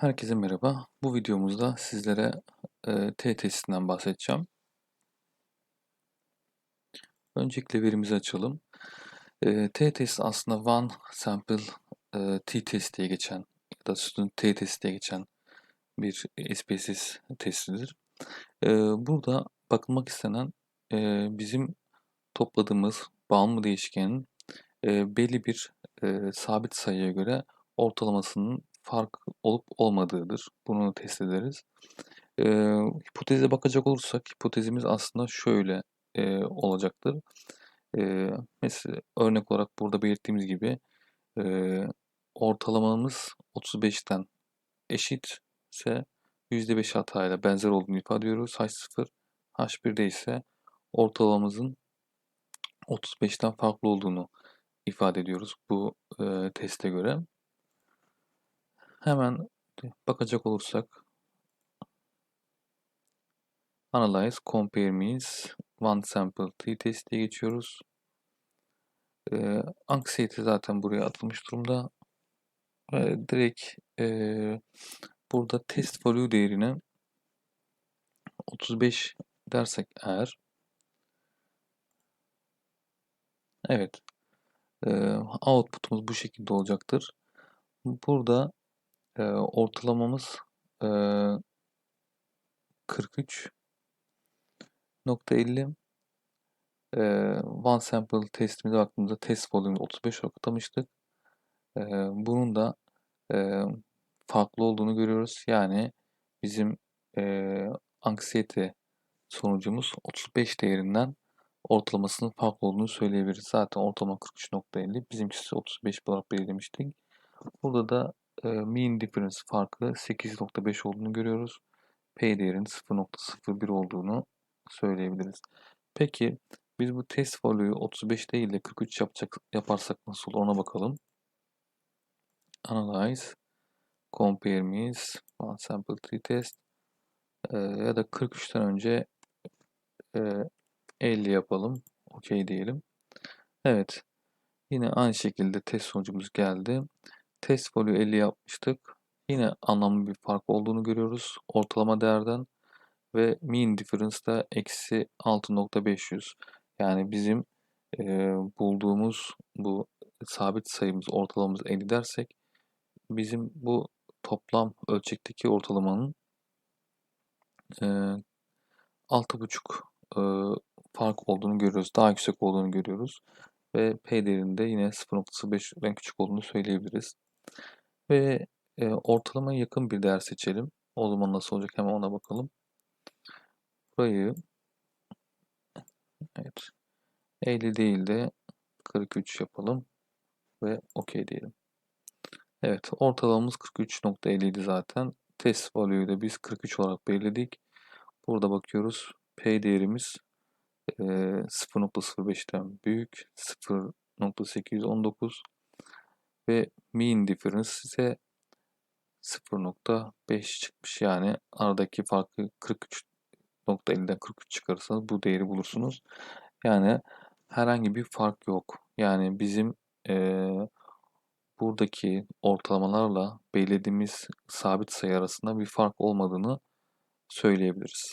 Herkese merhaba. Bu videomuzda sizlere e, T testinden bahsedeceğim. Öncelikle verimizi açalım. E, T testi aslında One Sample e, T test diye geçen ya da Student T test diye geçen bir SPSS testidir. E, burada bakılmak istenen e, bizim topladığımız bağımlı değişkenin e, belli bir e, sabit sayıya göre ortalamasının fark olup olmadığıdır. Bunu test ederiz. E, hipoteze bakacak olursak hipotezimiz aslında şöyle e, olacaktır. E, mesela örnek olarak burada belirttiğimiz gibi e, ortalamamız 35'ten eşit ise %5 hatayla benzer olduğunu ifade ediyoruz. H0, H1'de ise ortalamamızın 35'ten farklı olduğunu ifade ediyoruz bu e, teste göre. Hemen bakacak olursak Analyze, Compare Means, One Sample T-Test geçiyoruz. E, anksiyete zaten buraya atılmış durumda. E, direkt e, burada test value değerine 35 dersek eğer evet e, output'umuz bu şekilde olacaktır. Burada e, ortalamamız e, 43.50 e, one sample testimize baktığımızda test volume 35 olarak. E, bunun da e, farklı olduğunu görüyoruz. Yani bizim e, anksiyete sonucumuz 35 değerinden ortalamasının farklı olduğunu söyleyebiliriz. Zaten ortalama 43.50. Bizimkisi 35 olarak belirlemiştik. Burada da e, mean difference farkı 8.5 olduğunu görüyoruz. P değerinin 0.01 olduğunu söyleyebiliriz. Peki biz bu test value'yu 35 değil de 43 yapacak, yaparsak nasıl olur ona bakalım. Analyze, compare means, one sample tree test e, ya da 43'ten önce e, 50 yapalım. OK diyelim. Evet. Yine aynı şekilde test sonucumuz geldi. Test value 50 yapmıştık. Yine anlamlı bir fark olduğunu görüyoruz ortalama değerden ve mean difference da eksi 6.500 yani bizim e, bulduğumuz bu sabit sayımız ortalamamız 50 dersek bizim bu toplam ölçekteki ortalamanın e, 6.5 e, fark olduğunu görüyoruz. Daha yüksek olduğunu görüyoruz. Ve P değerinde yine 0.05'den küçük olduğunu söyleyebiliriz. Ve e, ortalamaya yakın bir değer seçelim. O zaman nasıl olacak hemen ona bakalım. Burayı evet 50 değil de 43 yapalım ve OK diyelim. Evet ortalamamız 43.50 idi zaten. Test value'yu da biz 43 olarak belirledik. Burada bakıyoruz. P değerimiz e, 0.05'ten büyük 0.819 ve mean difference ise 0.5 çıkmış. Yani aradaki farkı 43.50'den 43 çıkarırsanız bu değeri bulursunuz. Yani herhangi bir fark yok. Yani bizim e, buradaki ortalamalarla belirlediğimiz sabit sayı arasında bir fark olmadığını söyleyebiliriz.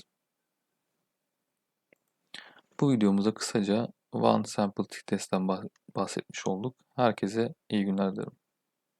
Bu videomuzda kısaca One Sample T-Test'ten bahsetmiş olduk. Herkese iyi günler dilerim.